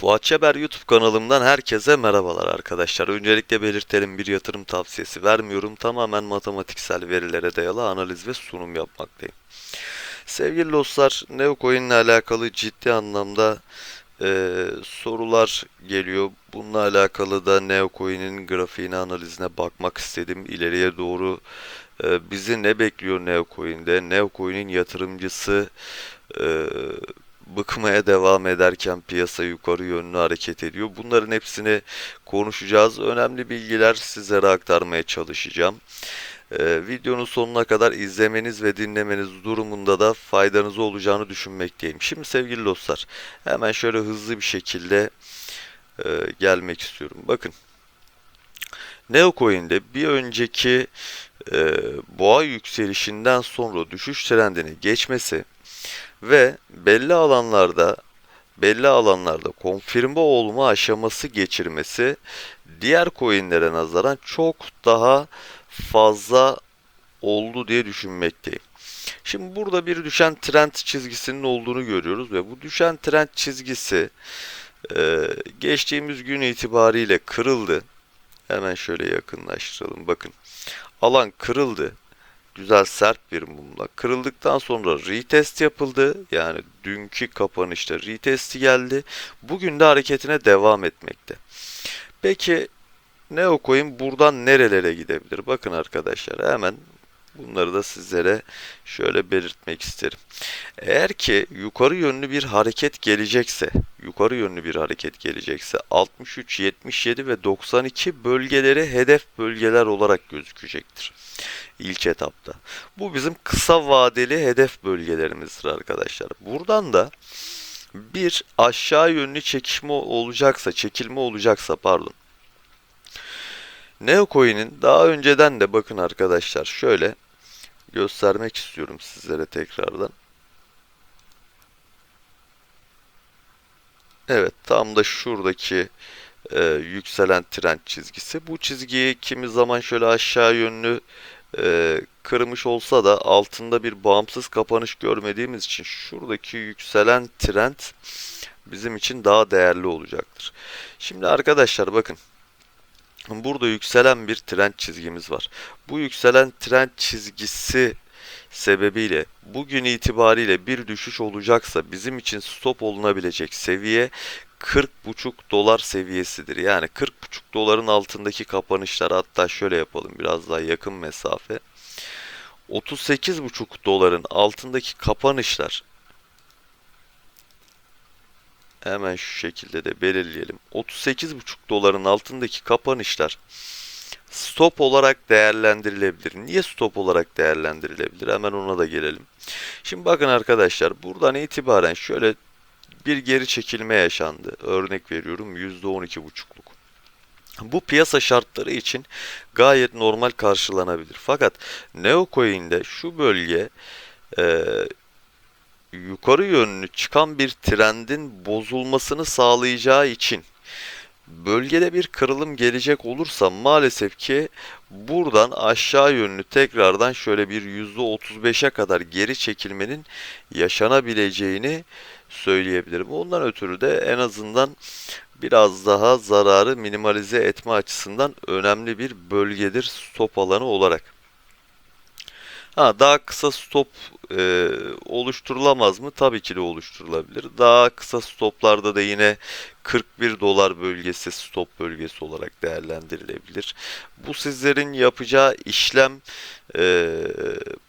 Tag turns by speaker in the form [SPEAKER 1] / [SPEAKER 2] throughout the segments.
[SPEAKER 1] Fuat Çeber YouTube kanalımdan herkese merhabalar arkadaşlar. Öncelikle belirtelim bir yatırım tavsiyesi vermiyorum. Tamamen matematiksel verilere dayalı analiz ve sunum yapmaktayım. Sevgili dostlar, Neocoin ile alakalı ciddi anlamda e, sorular geliyor. Bununla alakalı da Neocoin'in grafiğine analizine bakmak istedim. İleriye doğru e, bizi ne bekliyor Neocoin'de? Neocoin'in yatırımcısı e, bıkmaya devam ederken piyasa yukarı yönlü hareket ediyor. Bunların hepsini konuşacağız. Önemli bilgiler sizlere aktarmaya çalışacağım. Ee, videonun sonuna kadar izlemeniz ve dinlemeniz durumunda da faydanız olacağını düşünmekteyim. Şimdi sevgili dostlar hemen şöyle hızlı bir şekilde e, gelmek istiyorum. Bakın Neocoin'de bir önceki e, boğa yükselişinden sonra düşüş trendini geçmesi ve belli alanlarda belli alanlarda konfirme olma aşaması geçirmesi diğer coinlere nazaran çok daha fazla oldu diye düşünmekteyim. Şimdi burada bir düşen trend çizgisinin olduğunu görüyoruz ve bu düşen trend çizgisi e, geçtiğimiz gün itibariyle kırıldı. Hemen şöyle yakınlaştıralım. Bakın alan kırıldı güzel sert bir mumla kırıldıktan sonra retest yapıldı. Yani dünkü kapanışta retesti geldi. Bugün de hareketine devam etmekte. Peki Neocoin buradan nerelere gidebilir? Bakın arkadaşlar hemen bunları da sizlere şöyle belirtmek isterim. Eğer ki yukarı yönlü bir hareket gelecekse, yukarı yönlü bir hareket gelecekse 63, 77 ve 92 bölgeleri hedef bölgeler olarak gözükecektir ilk etapta. Bu bizim kısa vadeli hedef bölgelerimizdir arkadaşlar. Buradan da bir aşağı yönlü çekişme olacaksa, çekilme olacaksa pardon. Neocoin'in daha önceden de bakın arkadaşlar şöyle göstermek istiyorum sizlere tekrardan. Evet tam da şuradaki e, yükselen trend çizgisi. Bu çizgiyi kimi zaman şöyle aşağı yönlü e, kırmış olsa da altında bir bağımsız kapanış görmediğimiz için şuradaki yükselen trend bizim için daha değerli olacaktır. Şimdi arkadaşlar bakın burada yükselen bir trend çizgimiz var. Bu yükselen trend çizgisi sebebiyle bugün itibariyle bir düşüş olacaksa bizim için stop olunabilecek seviye 40,5 dolar seviyesidir. Yani 40,5 doların altındaki kapanışlar hatta şöyle yapalım biraz daha yakın mesafe. 38,5 doların altındaki kapanışlar hemen şu şekilde de belirleyelim. 38,5 doların altındaki kapanışlar stop olarak değerlendirilebilir. Niye stop olarak değerlendirilebilir? Hemen ona da gelelim. Şimdi bakın arkadaşlar buradan itibaren şöyle bir geri çekilme yaşandı. Örnek veriyorum %12,5'luk. Bu piyasa şartları için gayet normal karşılanabilir. Fakat Neocoin'de şu bölge e, yukarı yönlü çıkan bir trendin bozulmasını sağlayacağı için bölgede bir kırılım gelecek olursa maalesef ki buradan aşağı yönlü tekrardan şöyle bir %35'e kadar geri çekilmenin yaşanabileceğini söyleyebilirim. Ondan ötürü de en azından biraz daha zararı minimalize etme açısından önemli bir bölgedir stop alanı olarak. Ha, daha kısa stop e, oluşturulamaz mı? Tabii ki de oluşturulabilir. Daha kısa stoplarda da yine 41 dolar bölgesi stop bölgesi olarak değerlendirilebilir. Bu sizlerin yapacağı işlem e,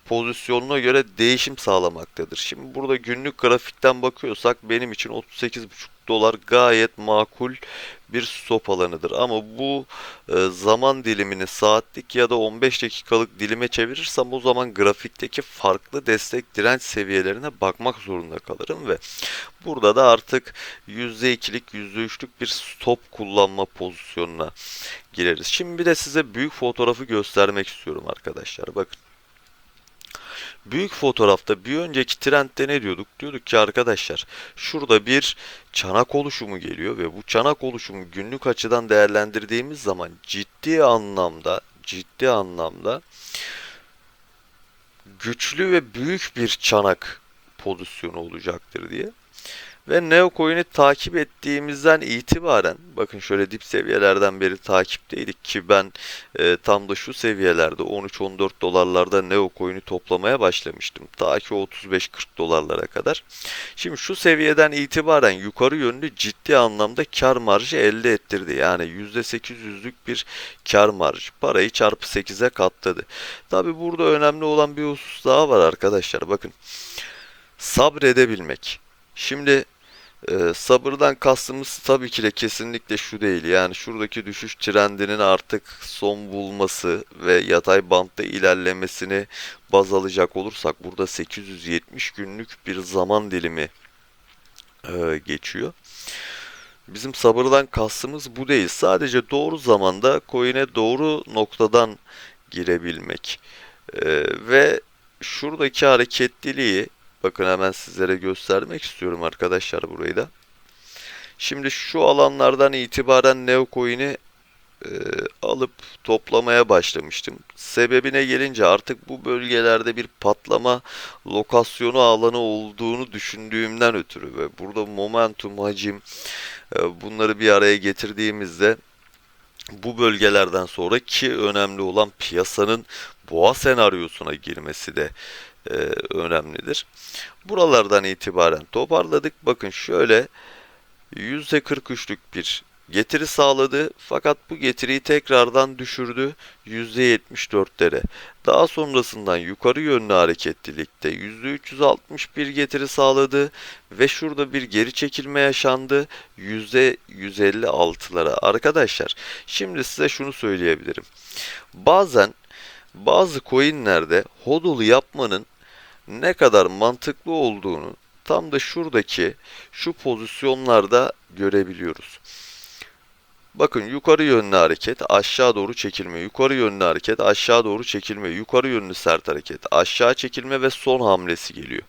[SPEAKER 1] pozisyonuna göre değişim sağlamaktadır. Şimdi burada günlük grafikten bakıyorsak benim için 38,5 dolar gayet makul bir stop alanıdır. Ama bu e, zaman dilimini saatlik ya da 15 dakikalık dilime çevirirsem o zaman grafikteki farklı destek direnç seviyelerine bakmak zorunda kalırım ve burada da artık %2'lik %3'lük bir stop kullanma pozisyonuna gireriz. Şimdi bir de size büyük fotoğrafı göstermek istiyorum arkadaşlar. Bakın. Büyük fotoğrafta bir önceki trendde ne diyorduk? Diyorduk ki arkadaşlar şurada bir çanak oluşumu geliyor ve bu çanak oluşumu günlük açıdan değerlendirdiğimiz zaman ciddi anlamda ciddi anlamda güçlü ve büyük bir çanak pozisyonu olacaktır diye. Ve Neocoin'i takip ettiğimizden itibaren bakın şöyle dip seviyelerden beri takipteydik ki ben e, tam da şu seviyelerde 13-14 dolarlarda Neocoin'i toplamaya başlamıştım. Ta ki 35-40 dolarlara kadar. Şimdi şu seviyeden itibaren yukarı yönlü ciddi anlamda kar marjı elde ettirdi. Yani %800'lük bir kar marjı. Parayı çarpı 8'e katladı. Tabi burada önemli olan bir husus daha var arkadaşlar. Bakın sabredebilmek. Şimdi e, sabırdan kastımız tabii ki de kesinlikle şu değil. Yani şuradaki düşüş trendinin artık son bulması ve yatay bantta ilerlemesini baz alacak olursak burada 870 günlük bir zaman dilimi e, geçiyor. Bizim sabırdan kastımız bu değil. Sadece doğru zamanda coin'e doğru noktadan girebilmek. E, ve şuradaki hareketliliği bakın hemen sizlere göstermek istiyorum arkadaşlar burayı da. Şimdi şu alanlardan itibaren Neocoin'i e, alıp toplamaya başlamıştım. Sebebine gelince artık bu bölgelerde bir patlama lokasyonu alanı olduğunu düşündüğümden ötürü ve burada momentum, hacim e, bunları bir araya getirdiğimizde bu bölgelerden sonra ki önemli olan piyasanın boğa senaryosuna girmesi de e, önemlidir. Buralardan itibaren toparladık. Bakın şöyle %43'lük bir getiri sağladı fakat bu getiriyi tekrardan düşürdü %74'lere. Daha sonrasından yukarı yönlü hareketlilikte %361 getiri sağladı ve şurada bir geri çekilme yaşandı %156'lara. Arkadaşlar şimdi size şunu söyleyebilirim. Bazen bazı coinlerde hodl yapmanın ne kadar mantıklı olduğunu tam da şuradaki şu pozisyonlarda görebiliyoruz. Bakın yukarı yönlü hareket, aşağı doğru çekilme, yukarı yönlü hareket, aşağı doğru çekilme, yukarı yönlü sert hareket, aşağı çekilme ve son hamlesi geliyor.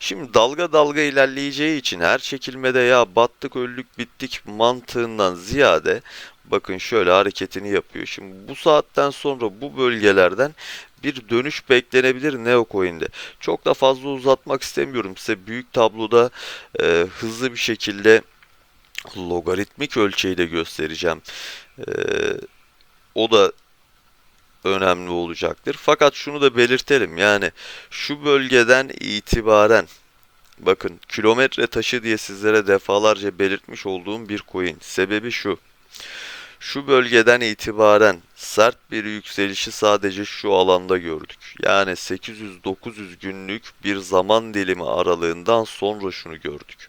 [SPEAKER 1] Şimdi dalga dalga ilerleyeceği için her çekilmede ya battık öldük bittik mantığından ziyade bakın şöyle hareketini yapıyor. Şimdi bu saatten sonra bu bölgelerden bir dönüş beklenebilir Neocoin'de. Çok da fazla uzatmak istemiyorum. Size büyük tabloda e, hızlı bir şekilde logaritmik ölçeği de göstereceğim. Ee, o da önemli olacaktır. Fakat şunu da belirtelim. Yani şu bölgeden itibaren bakın kilometre taşı diye sizlere defalarca belirtmiş olduğum bir coin. Sebebi şu. Şu bölgeden itibaren sert bir yükselişi sadece şu alanda gördük. Yani 800-900 günlük bir zaman dilimi aralığından sonra şunu gördük.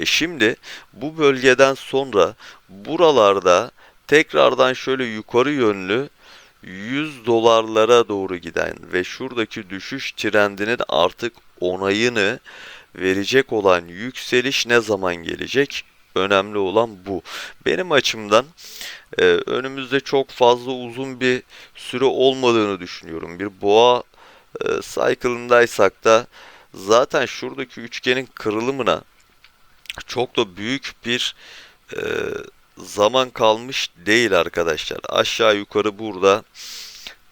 [SPEAKER 1] E şimdi bu bölgeden sonra buralarda tekrardan şöyle yukarı yönlü 100 dolarlara doğru giden ve şuradaki düşüş trendinin artık onayını verecek olan yükseliş ne zaman gelecek? Önemli olan bu. Benim açımdan e, önümüzde çok fazla uzun bir süre olmadığını düşünüyorum. Bir boğa e, cycle'ındaysak da zaten şuradaki üçgenin kırılımına çok da büyük bir e, zaman kalmış değil arkadaşlar. Aşağı yukarı burada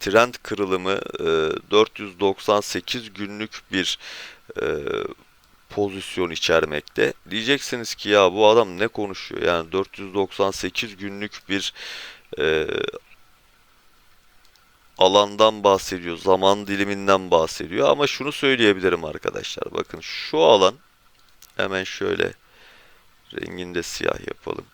[SPEAKER 1] trend kırılımı e, 498 günlük bir e, pozisyon içermekte. Diyeceksiniz ki ya bu adam ne konuşuyor? Yani 498 günlük bir e, alandan bahsediyor, zaman diliminden bahsediyor. Ama şunu söyleyebilirim arkadaşlar. Bakın şu alan hemen şöyle Rengini de siyah yapalım.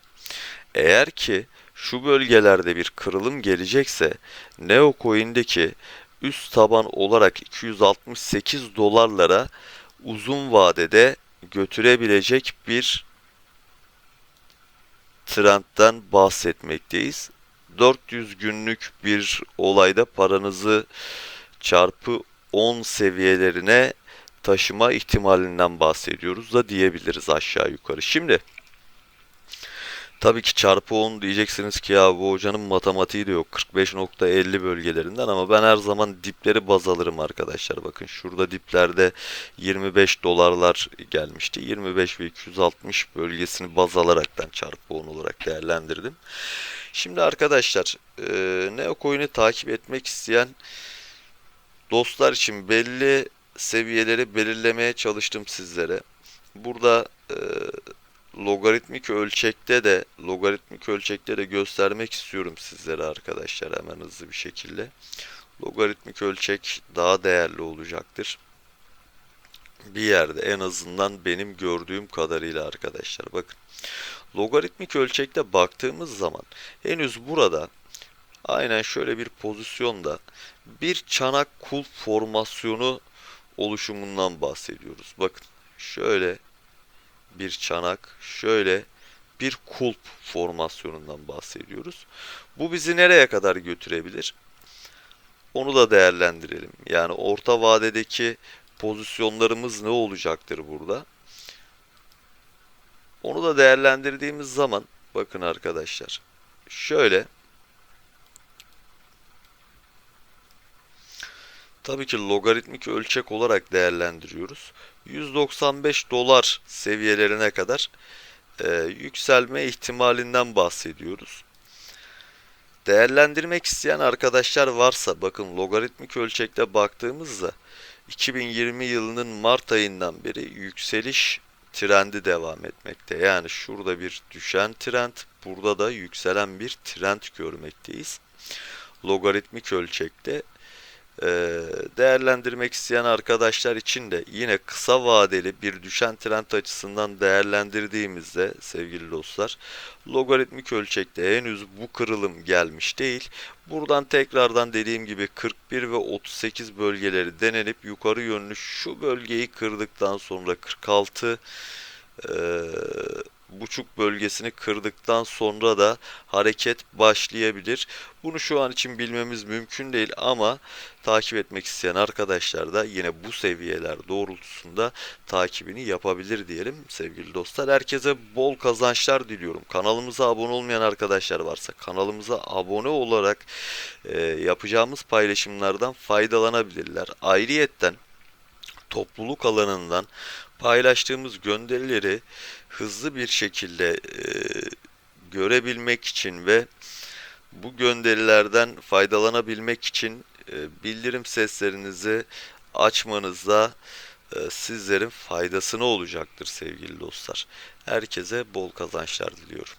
[SPEAKER 1] Eğer ki şu bölgelerde bir kırılım gelecekse Neocoin'deki üst taban olarak 268 dolarlara uzun vadede götürebilecek bir trendten bahsetmekteyiz. 400 günlük bir olayda paranızı çarpı 10 seviyelerine taşıma ihtimalinden bahsediyoruz da diyebiliriz aşağı yukarı. Şimdi tabii ki çarpı 10 diyeceksiniz ki ya bu hocanın matematiği de yok 45.50 bölgelerinden ama ben her zaman dipleri baz alırım arkadaşlar. Bakın şurada diplerde 25 dolarlar gelmişti. 25 ve 260 bölgesini baz alaraktan çarpı 10 olarak değerlendirdim. Şimdi arkadaşlar e, Neocoin'i takip etmek isteyen dostlar için belli seviyeleri belirlemeye çalıştım sizlere. Burada e, logaritmik ölçekte de logaritmik ölçekte de göstermek istiyorum sizlere arkadaşlar hemen hızlı bir şekilde. Logaritmik ölçek daha değerli olacaktır. Bir yerde en azından benim gördüğüm kadarıyla arkadaşlar bakın. Logaritmik ölçekte baktığımız zaman henüz burada aynen şöyle bir pozisyonda bir çanak kulp formasyonu oluşumundan bahsediyoruz. Bakın şöyle bir çanak, şöyle bir kulp formasyonundan bahsediyoruz. Bu bizi nereye kadar götürebilir? Onu da değerlendirelim. Yani orta vadedeki pozisyonlarımız ne olacaktır burada? Onu da değerlendirdiğimiz zaman bakın arkadaşlar. Şöyle Tabii ki logaritmik ölçek olarak değerlendiriyoruz. 195 dolar seviyelerine kadar e, yükselme ihtimalinden bahsediyoruz. Değerlendirmek isteyen arkadaşlar varsa bakın logaritmik ölçekte baktığımızda 2020 yılının Mart ayından beri yükseliş trendi devam etmekte. Yani şurada bir düşen trend, burada da yükselen bir trend görmekteyiz. Logaritmik ölçekte değerlendirmek isteyen arkadaşlar için de yine kısa vadeli bir düşen trend açısından değerlendirdiğimizde sevgili dostlar logaritmik ölçekte henüz bu kırılım gelmiş değil. Buradan tekrardan dediğim gibi 41 ve 38 bölgeleri denenip yukarı yönlü şu bölgeyi kırdıktan sonra 46 e, buçuk bölgesini kırdıktan sonra da hareket başlayabilir. Bunu şu an için bilmemiz mümkün değil ama takip etmek isteyen arkadaşlar da yine bu seviyeler doğrultusunda takibini yapabilir diyelim sevgili dostlar. Herkese bol kazançlar diliyorum. Kanalımıza abone olmayan arkadaşlar varsa kanalımıza abone olarak e, yapacağımız paylaşımlardan faydalanabilirler. Ayrıyetten topluluk alanından paylaştığımız gönderileri hızlı bir şekilde e, görebilmek için ve bu gönderilerden faydalanabilmek için e, bildirim seslerinizi açmanızda e, sizlerin faydasına olacaktır sevgili dostlar. Herkese bol kazançlar diliyorum.